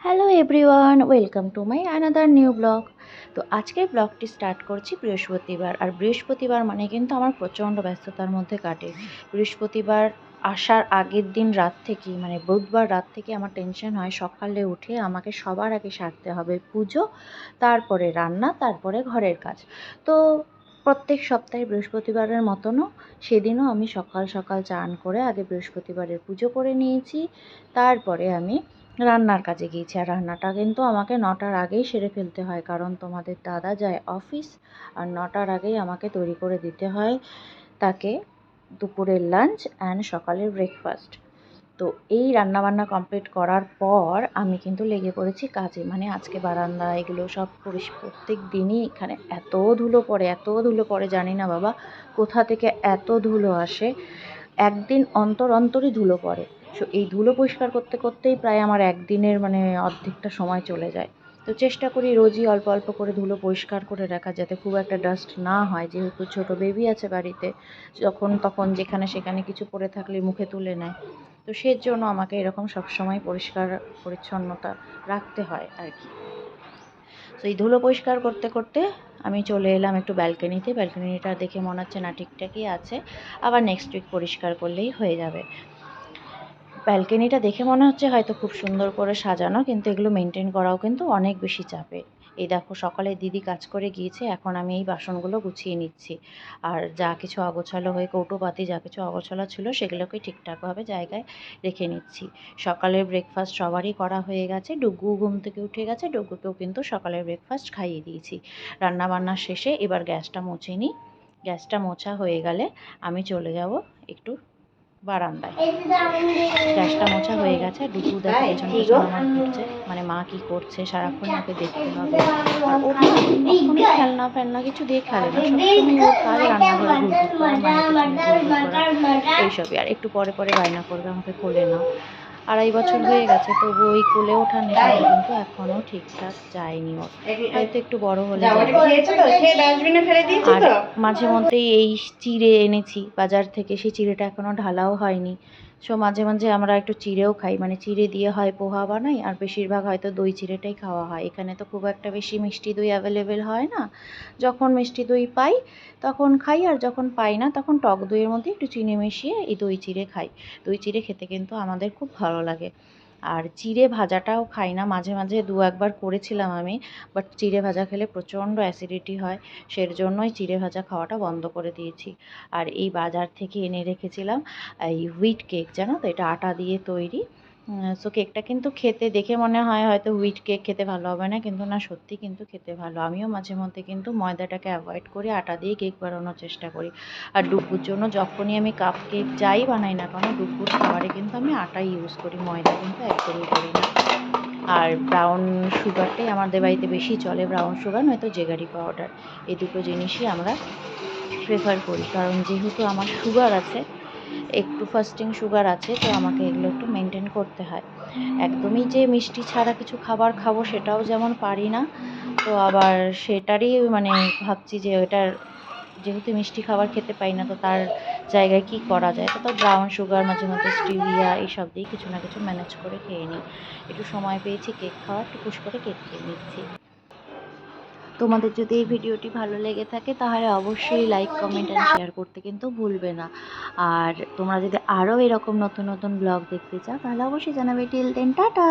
Hello everyone, welcome to my another new blog. তো আজকের ব্লগটি স্টার্ট করছি বৃহস্পতিবার, আর বৃহস্পতিবার মানে কিন্তু আমার প্রচণ্ড ব্যস্ততার মধ্যে কাটে। বৃহস্পতিবার আসার আগের দিন রাত থেকেই মানে বুধবার রাত থেকে আমার টেনশন হয় সকালে উঠে আমাকে সবার আগে সারতে হবে পুজো, তারপরে রান্না, তারপরে ঘরের কাজ। তো প্রত্যেক সপ্তাহে বৃহস্পতিবারের মতনও সেদিনও আমি সকাল সকাল চান করে আগে বৃহস্পতিবারের পুজো করে নিয়েছি, তারপরে আমি রান্নার কাজে গিয়েছি। আর রান্নাটা কিন্তু আমাকে নটার আগেই সেরে ফেলতে হয়। কারণ তোমাদের দাদা যায় অফিস আর নটার আগেই আমাকে তৈরি করে দিতে হয় তাকে দুপুরের লাঞ্চ অ্যান্ড সকালের ব্রেকফাস্ট তো এই রান্নাবান্না কমপ্লিট করার পর আমি কিন্তু লেগে পড়েছি কাজে। মানে আজকে বারান্দা, এগুলো সব পরিষ প্রত্যেক দিনই এখানে এত ধুলো পড়ে, এত ধুলো পড়ে, জানি না বাবা, কোথা থেকে এত ধুলো আসে? একদিন অন্তর অন্তরই ধুলো পড়ে। সো এই ধুলো পরিষ্কার করতে করতেই প্রায় আমার একদিনের মানে অর্ধেকটা সময় চলে যায়। তো চেষ্টা করি রোজই অল্প অল্প করে ধুলো পরিষ্কার করে রাখা যাতে খুব একটা ডাস্ট না হয়। যেহেতু ছোট বেবি আছে বাড়িতে, যখন তখন যেখানে সেখানে কিছু পড়ে থাকলে মুখে তুলে নেয়। তো সের জন্য আমাকে এরকম সবসময় পরিষ্কার পরিচ্ছন্নতা রাখতে হয় আর কি। তো এই ধুলো পরিষ্কার করতে করতে আমি চলে এলাম একটু ব্যালকনিতে ব্যালকনিটা দেখে মনে হচ্ছে না ঠিকঠাকই আছে। আবার নেক্সট উইক পরিষ্কার করলেই হয়ে যাবে। ব্যালকনিটা দেখে মনে হচ্ছে হয়তো খুব সুন্দর করে সাজানো, কিন্তু এগুলো মেনটেন করাও কিন্তু অনেক বেশি চাপের। এই দেখো, সকালে দিদি কাজ করে গিয়েছে, এখন আমি এই বাসনগুলো গুছিয়ে নিচ্ছি। আর যা কিছু অগোছালো হয়ে কৌটোপাতি, যা কিছু অগোছালো ছিল, সেগুলোকে ঠিকঠাকভাবে জায়গায় রেখে নিচ্ছি। সকালের ব্রেকফাস্ট সবারই করা হয়ে গেছে। ডুগু ঘুম থেকে উঠে গেছে, ডুগুকেও কিন্তু সকালের ব্রেকফাস্ট খাইয়ে দিয়েছি। রান্নাবান্না শেষে এবার গ্যাসটা মুছে নিই। গ্যাসটা মোছা হয়ে গেলে আমি চলে যাব একটু বারান্দায়। গ্যাসটা মোছা হয়ে গেছে আর ডুবু দেখো পেছন পেছন আমার ঘুরছে। মানে মা কি করছে সারাক্ষণ ওকে দেখতে হবে। আর ও না খেলনা ফেলনা কিছু দিয়ে খেলে না সবসময় ওর কাজ রান্নাঘরে ঘুরঘুর করা মায়ের পেছনে ঘুরঘুর করা এইসবই আর একটু পরে পরে বায়না করবে আমাকে কোলে নাও। আড়াই বছর হয়ে গেছে তবু ওই কোলে ওঠা নেশাটা কিন্তু এখনও ঠিকঠাক যায়নি ওর। হয়তো একটু বড় হলে আর মাঝে মধ্যেই এই চিড়ে এনেছি বাজার থেকে সেই চিড়েটা এখনও ঢালাও হয়নি। সো মাঝে মাঝে আমরা একটু চিড়েও খাই। মানে চিড়ে দিয়ে হয় পোহা বানাই, আর বেশিরভাগ হয়তো দই চিড়েটাই খাওয়া হয়। এখানে তো খুব একটা বেশি মিষ্টি দই অ্যাভেলেবেল হয় না। যখন মিষ্টি দই পাই, তখন খাই, আর যখন পাই না, তখন টক দইয়ের মধ্যে একটু চিনি মিশিয়ে এই দই চিড়ে খাই। দই চিড়ে খেতে কিন্তু আমাদের খুব ভালো লাগে। আর চিড়ে ভাজাটাও খাই না। মাঝে মাঝে দু একবার করেছিলাম আমি বাট চিড়ে ভাজা খেলে প্রচণ্ড অ্যাসিডিটি হয় সের জন্যই চিড়ে ভাজা খাওয়াটা বন্ধ করে দিয়েছি। আর এই বাজার থেকে এনে রেখেছিলাম এই হুইট কেক জানো তো? এটা আটা দিয়ে তৈরি। সো কেকটা কিন্তু খেতে, দেখে মনে হয় হয়তো হুইট কেক খেতে ভালো হবে না, কিন্তু না, সত্যি কিন্তু খেতে ভালো। আমিও মাঝে মধ্যে কিন্তু ময়দাটাকে অ্যাভয়েড করি, আটা দিয়ে কেক বানানোর চেষ্টা করি। আর ডুব্বুর জন্য যখনই আমি কাপ কেক যাই বানাই না কেন ডুব্বুর খাবারে কিন্তু আমি আটা ইউজ করি, ময়দা কিন্তু একদমই করি না। আর ব্রাউন সুগারটাই আমাদের বাড়িতে বেশি চলে ব্রাউন সুগার নয়তো জেগারি পাউডার এই দুটো জিনিসই আমরা প্রেফার করি। কারণ যেহেতু আমার সুগার আছে একটু ফাস্টিং সুগার আছে, তো আমাকে এগুলো একটু মেনটেন করতে হয়। একদমই যে মিষ্টি ছাড়া কিছু খাবার খাব সেটাও যেমন পারি না, তো আবার সেটারই মানে ভাবছি যে ওটার যেহেতু মিষ্টি খাবার খেতে পাই না, তো তার জায়গায় কি করা যায়? তো ব্রাউন সুগার মাঝে মধ্যে স্টিভিয়া এইসব দিয়ে কিছু না কিছু ম্যানেজ করে খেয়ে নিই। একটু সময় পেয়েছি কেক খাওয়ার টুকুস করে কেক খেয়ে নিচ্ছি। তোমাদের যদি এই ভিডিওটি ভালো লেগে থাকে, তাহলে অবশ্যই লাইক কমেন্ট অ্যান্ড শেয়ার করতে কিন্তু ভুলবে না। আর তোমরা যদি আরও এরকম নতুন নতুন ব্লগ দেখতে চাও, তাহলে অবশ্যই জানাবে। Till then tata!